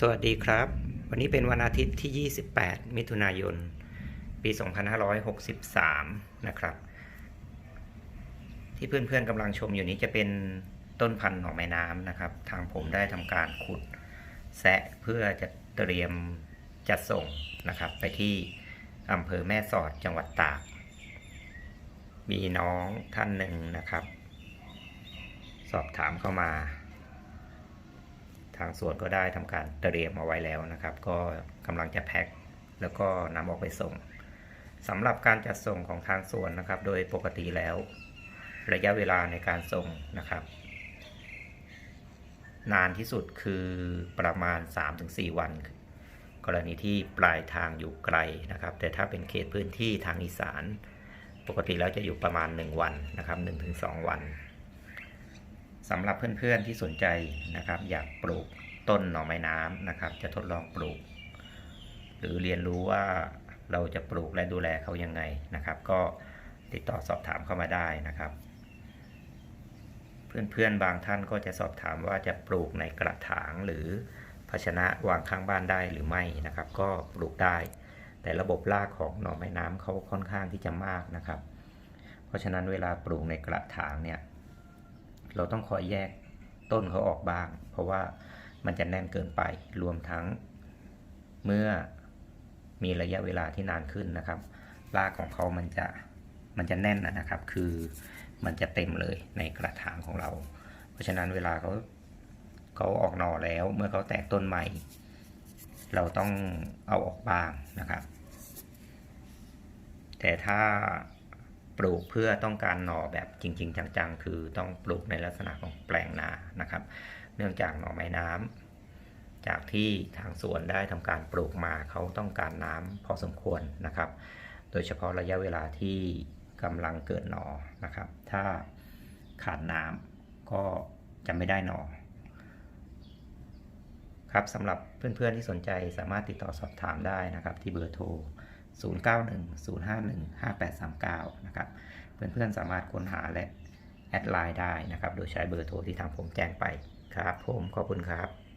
สวัสดีครับ วันนี้เป็นวันอาทิตย์ที่ 28 มิถุนายน ปี 2563 นะครับ ที่เพื่อนๆกำลังชมอยู่นี้จะเป็นต้นพันธุ์หน่อไม้น้ำนะครับ ทางผมได้ทำการขุดแซะเพื่อจะเตรียมจัดส่งนะครับ ไปที่อำเภอแม่สอดจังหวัดตาก มีน้องท่านหนึ่งนะครับ สอบถามเข้ามา ทางสวนก็ได้ทำการเตรียมเอาไว้แล้วนะครับ ก็กำลังจะแพ็คแล้วก็นำออกไปส่งสำหรับการจัดส่งของทางสวนนะครับ โดยปกติแล้ว ระยะเวลาในการส่งนะครับ นานที่สุดคือประมาณ 3-4 วัน กรณีที่ปลายทางอยู่ไกลนะครับ แต่ถ้าเป็นเขตพื้นที่ทางอีสาน ปกติแล้วจะอยู่ประมาณ 1 วันนะครับ 1-2 วัน สำหรับเพื่อนๆที่สนใจนะครับ อยากปลูกต้นหน่อไม้น้ำนะครับ จะทดลองปลูก หรือเรียนรู้ว่าเราจะปลูกและดูแลเขายังไงนะครับ ก็ติดต่อสอบถามเข้ามาได้นะครับ เพื่อนๆบางท่านก็จะสอบถามว่าจะปลูกในกระถางหรือภาชนะวางข้างบ้านได้หรือไม่นะครับ ก็ปลูกได้ แต่ระบบรากของหน่อไม้น้ำเขาค่อนข้างที่จะมากนะครับ เพราะฉะนั้นเวลาปลูกในกระถางเนี่ย เราต้องคอยแยกต้นเขาออกบ้าง เพราะว่ามันจะแน่นเกินไปรวมทั้ง เมื่อมีระยะเวลาที่นานขึ้นนะครับรากของเขามันจะมันจะแน่นนะครับ คือมันจะเต็มเลยในกระถางของเรา เพราะฉะนั้นเวลาเขาเขาออกหน่อแล้ว เมื่อเขาแตกต้นใหม่ เราต้องเอาออกบ้างนะครับ แต่ถ้า ปลูกเพื่อต้องการหน่อแบบจริง ๆ จังๆ คือต้องปลูกในลักษณะของแปลงนานะครับ เนื่องจากหน่อไม้น้ำจากที่ทางสวนได้ทำการปลูกมาเขาต้องการน้ำพอสมควรนะครับ โดยเฉพาะระยะเวลาที่กำลังเกิดหน่อนะครับ ถ้าขาดน้ำก็จะไม่ได้หน่อครับสำหรับเพื่อนๆที่สนใจสามารถติดต่อสอบถามได้นะครับ ที่เบอร์โทร 0910515839 นะครับ เพื่อนๆสามารถค้นหาและแอดไลน์ได้นะครับ โดยใช้เบอร์โทรที่ทางผมแจ้งไปครับ ผมขอบคุณครับ